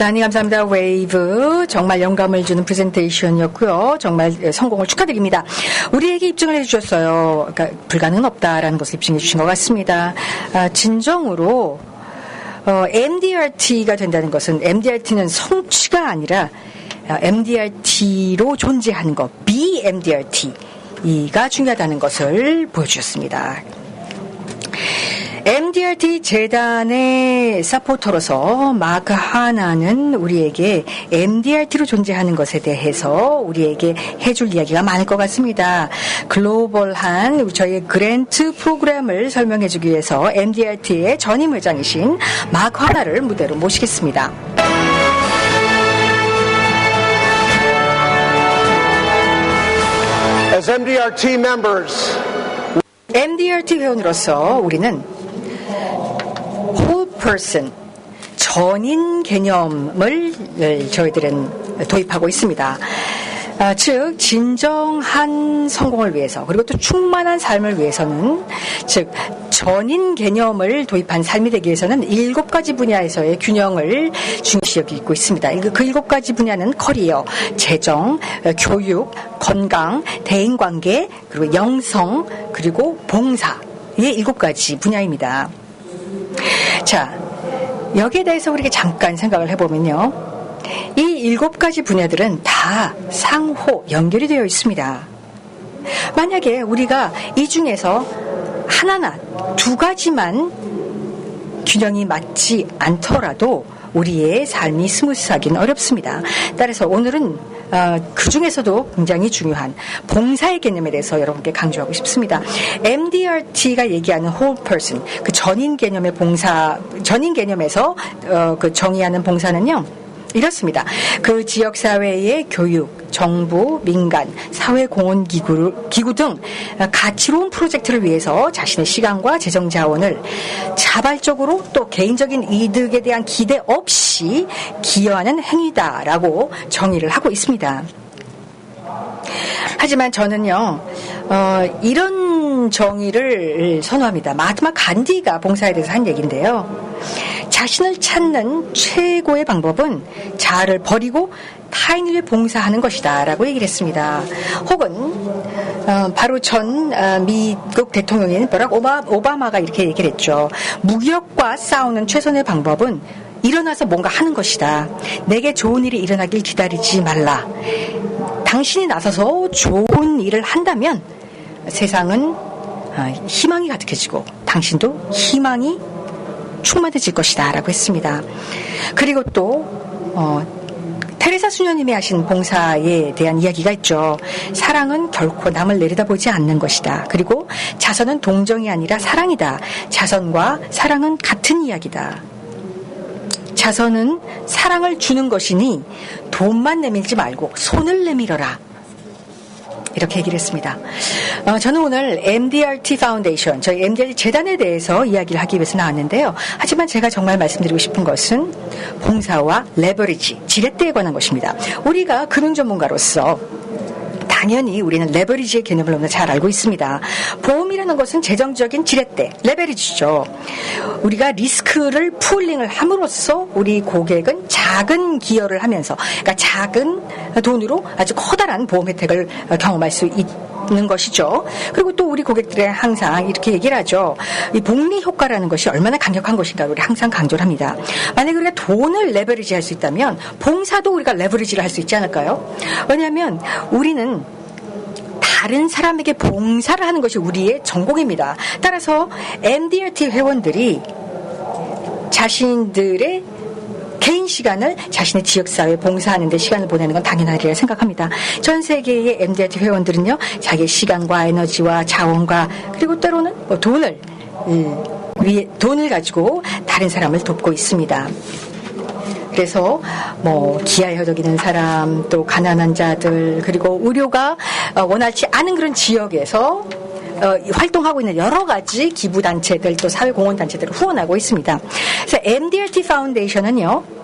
대단히 감사합니다. 웨이브. 정말 영감을 주는 프레젠테이션이었고요. 정말 성공을 축하드립니다. 우리에게 입증을 해주셨어요. 그러니까 불가능은 없다라는 것을 입증해 주신 것 같습니다. 아, 진정으로 어, MDRT가 된다는 것은 MDRT는 성취가 아니라 어, MDRT로 존재하는 것, BMDRT가 중요하다는 것을 보여주셨습니다. MDRT 재단의 사포터로서 마크 하나는 우리에게 MDRT로 존재하는 것에 대해서 우리에게 해줄 이야기가 많을 것 같습니다. 글로벌한 저희의 그랜트 프로그램을 설명해주기 위해서 MDRT의 전임 회장이신 마크 하나를 무대로 모시겠습니다. As MDRT members, MDRT 회원으로서 우리는 person, 전인 개념을 저희들은 도입하고 있습니다. 아, 즉 진정한 성공을 위해서 그리고 또 충만한 삶을 위해서는 즉 전인 개념을 도입한 삶이 되기 위해서는 일곱 가지 분야에서의 균형을 중시 여기고 있습니다. 그 일곱 가지 분야는 커리어, 재정, 교육, 건강, 대인관계, 그리고 영성, 그리고 봉사의 일곱 가지 분야입니다. 자, 여기에 대해서 우리가 잠깐 생각을 해보면요. 이 일곱 가지 분야들은 다 상호 연결이 되어 있습니다. 만약에 우리가 이 중에서 하나나 두 가지만 균형이 맞지 않더라도 우리의 삶이 스무스하기는 어렵습니다. 따라서 오늘은 어, 그 중에서도 굉장히 중요한 봉사의 개념에 대해서 여러분께 강조하고 싶습니다. MDRT가 얘기하는 whole person, 그 전인 개념의 봉사, 전인 개념에서 어, 그 정의하는 봉사는요. 이렇습니다. 그 지역 사회의 교육, 정부, 민간, 사회 공헌 기구, 기구 등 가치로운 프로젝트를 위해서 자신의 시간과 재정 자원을 자발적으로 또 개인적인 이득에 대한 기대 없이 기여하는 행위다라고 정의를 하고 있습니다. 하지만 저는요, 어, 이런 정의를 선호합니다. 마하트마 간디가 봉사에 대해서 한 얘기인데요. 자신을 찾는 최고의 방법은 자아를 버리고 타인을 위해 봉사하는 것이다. 라고 얘기를 했습니다. 혹은, 어, 바로 전 어, 미국 대통령인 버락 오바, 오바마가 이렇게 얘기를 했죠. 무기력과 싸우는 최선의 방법은 일어나서 뭔가 하는 것이다. 내게 좋은 일이 일어나길 기다리지 말라. 당신이 나서서 좋은 일을 한다면 세상은 어, 희망이 가득해지고 당신도 희망이 충만해질 것이다 라고 했습니다. 그리고 또 어, 테레사 수녀님이 하신 봉사에 대한 이야기가 있죠. 사랑은 결코 남을 내려다보지 않는 것이다. 그리고 자선은 동정이 아니라 사랑이다. 자선과 사랑은 같은 이야기다. 자선은 사랑을 주는 것이니 돈만 내밀지 말고 손을 내밀어라. 이렇게 얘기를 했습니다. 어, 저는 오늘 MDRT 파운데이션, 저희 MDRT 재단에 대해서 이야기를 하기 위해서 나왔는데요. 하지만 제가 정말 말씀드리고 싶은 것은 봉사와 레버리지, 지렛대에 관한 것입니다. 우리가 금융 전문가로서 당연히 우리는 레버리지의 개념을 너무나 잘 알고 있습니다. 보험이라는 것은 재정적인 지렛대, 레버리지죠. 우리가 리스크를 풀링을 함으로써 우리 고객은 작은 기여를 하면서, 그러니까 작은 돈으로 아주 커다란 보험 혜택을 경험할 수 있. 는 것이죠. 그리고 또 우리 고객들의 항상 이렇게 얘기를 하죠. 이 복리 효과라는 것이 얼마나 강력한 것인가 우리 항상 강조를 합니다. 만약에 우리가 돈을 레버리지 할 수 있다면 봉사도 우리가 레버리지를 할 수 있지 않을까요? 왜냐하면 우리는 다른 사람에게 봉사를 하는 것이 우리의 전공입니다. 따라서 MDRT 회원들이 자신들의 시간을 자신의 지역사회에 봉사하는 데 시간을 보내는 건 당연하리라 생각합니다. 전 세계의 MDRT 회원들은요, 자기의 시간과 에너지와 자원과 그리고 때로는 뭐 돈을, 위에, 돈을 가지고 다른 사람을 돕고 있습니다. 그래서 뭐 기아에 허덕이는 사람, 또 가난한 자들, 그리고 의료가 원활치 않은 그런 지역에서 어, 활동하고 있는 여러 가지 기부 단체들 또 사회 공헌 단체들을 후원하고 있습니다. 그래서 MDRT 파운데이션은요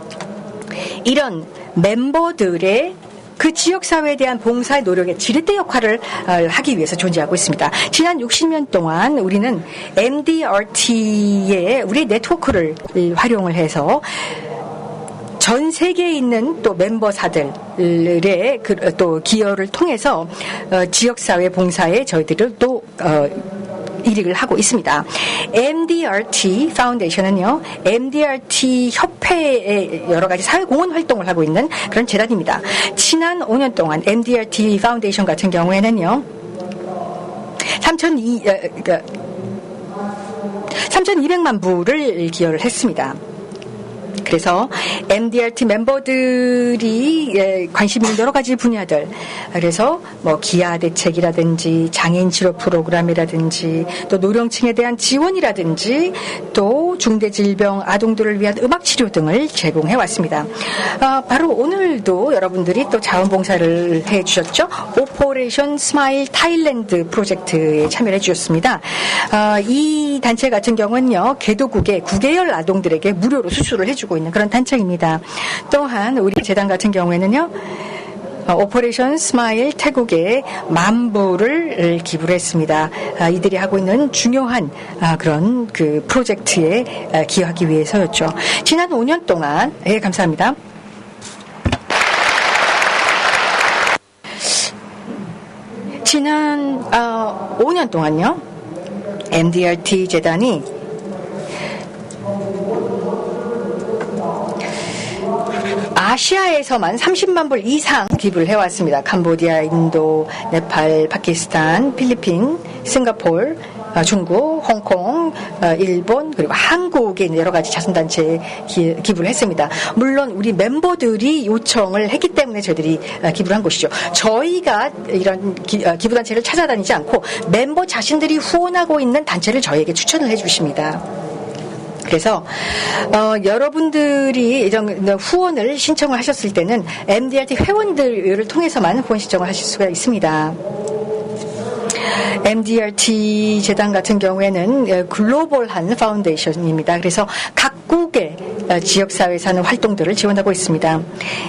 이런 멤버들의 그 지역 사회에 대한 봉사의 노력의 지렛대 역할을 하기 위해서 존재하고 있습니다. 지난 60년 동안 우리는 MDRT의 우리 네트워크를 활용을 해서 전 세계에 있는 또 멤버사들의 그, 또 기여를 통해서 어, 지역사회 봉사에 저희들을 또 어, 일익을 하고 있습니다. MDRT 파운데이션은요, MDRT 협회의 여러 가지 사회공헌 활동을 하고 있는 그런 재단입니다. 지난 5년 동안 MDRT 파운데이션 같은 경우에는요, 3,200, 그러니까 3,200만 부를 기여를 했습니다. 그래서 MDRT 멤버들이 예, 관심 있는 여러 가지 분야들 그래서 뭐 기아 대책이라든지 장애인 치료 프로그램이라든지 또 노령층에 대한 지원이라든지 또 중대 질병 아동들을 위한 음악 치료 등을 제공해 왔습니다. 아, 바로 오늘도 여러분들이 또 자원봉사를 해 주셨죠. 오퍼레이션 스마일 타일랜드 프로젝트에 참여해 주셨습니다. 아, 이 단체 같은 경우는요 개도국의 구개열 아동들에게 무료로 수술을 해주고 있는 그런 단체입니다. 또한 우리 재단 같은 경우에는요. 어, 오퍼레이션 스마일 태국에 만부를 기부를 했습니다. 아, 이들이 하고 있는 중요한 아, 그런 그 프로젝트에 아, 기여하기 위해서였죠. 지난 5년 동안 예 감사합니다. 지난 어, 5년 동안요. MDRT 재단이 아시아에서만 30만 불 이상 기부를 해왔습니다. 캄보디아, 인도, 네팔, 파키스탄, 필리핀, 싱가폴, 어, 중국, 홍콩, 어, 일본 그리고 있는 여러 가지 자선단체에 기, 기부를 했습니다. 물론 우리 멤버들이 요청을 했기 때문에 저희들이 어, 기부를 한 것이죠. 저희가 이런 기, 부단체를 찾아다니지 않고 멤버 자신들이 후원하고 있는 단체를 저희에게 추천을 해주십니다. 그래서 어, 여러분들이 이런 후원을 신청을 하셨을 때는 MDRT 회원들을 통해서만 후원 신청을 하실 수가 있습니다. MDRT 재단 같은 경우에는 어, 글로벌한 파운데이션입니다. 그래서 각국의 어, 지역사회에서 하는 활동들을 지원하고 있습니다.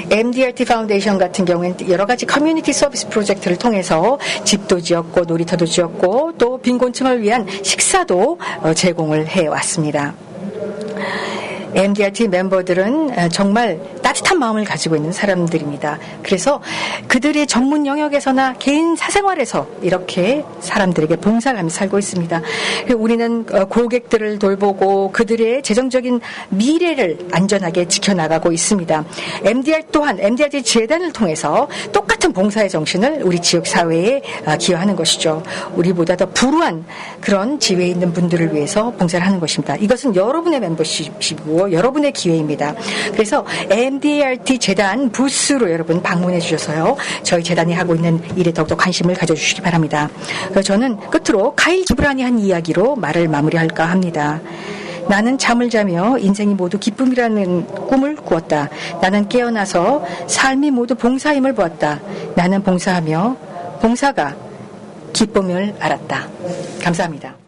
MDRT 파운데이션 같은 경우에는 여러 가지 커뮤니티 서비스 프로젝트를 통해서 집도 지었고 놀이터도 지었고 또 빈곤층을 위한 식사도 어, 제공을 해왔습니다. MDRT 멤버들은 정말 따뜻한 마음을 가지고 있는 사람들입니다. 그래서 그들의 전문 영역에서나 개인 사생활에서 이렇게 사람들에게 하며 살고 있습니다. 우리는 어, 고객들을 돌보고 그들의 재정적인 미래를 안전하게 지켜나가고 있습니다. MDR 또한 MDRT 재단을 통해서 똑같은 봉사의 정신을 우리 지역 사회에 어, 기여하는 것이죠. 우리보다 더 불우한 그런 지위에 있는 분들을 위해서 봉사를 하는 것입니다. 이것은 여러분의 멤버십이고 여러분의 기회입니다. 그래서 MDRT 재단 부스로 여러분 방문해 주셔서요. 저희 재단이 하고 있는 일에 더욱더 관심을 가져주시기 바랍니다. 저는 끝으로 카일 기브라니 한 이야기로 말을 마무리할까 합니다. 나는 잠을 자며 인생이 모두 기쁨이라는 꿈을 꾸었다. 나는 깨어나서 삶이 모두 봉사임을 보았다. 나는 봉사하며 봉사가 기쁨을 알았다. 감사합니다.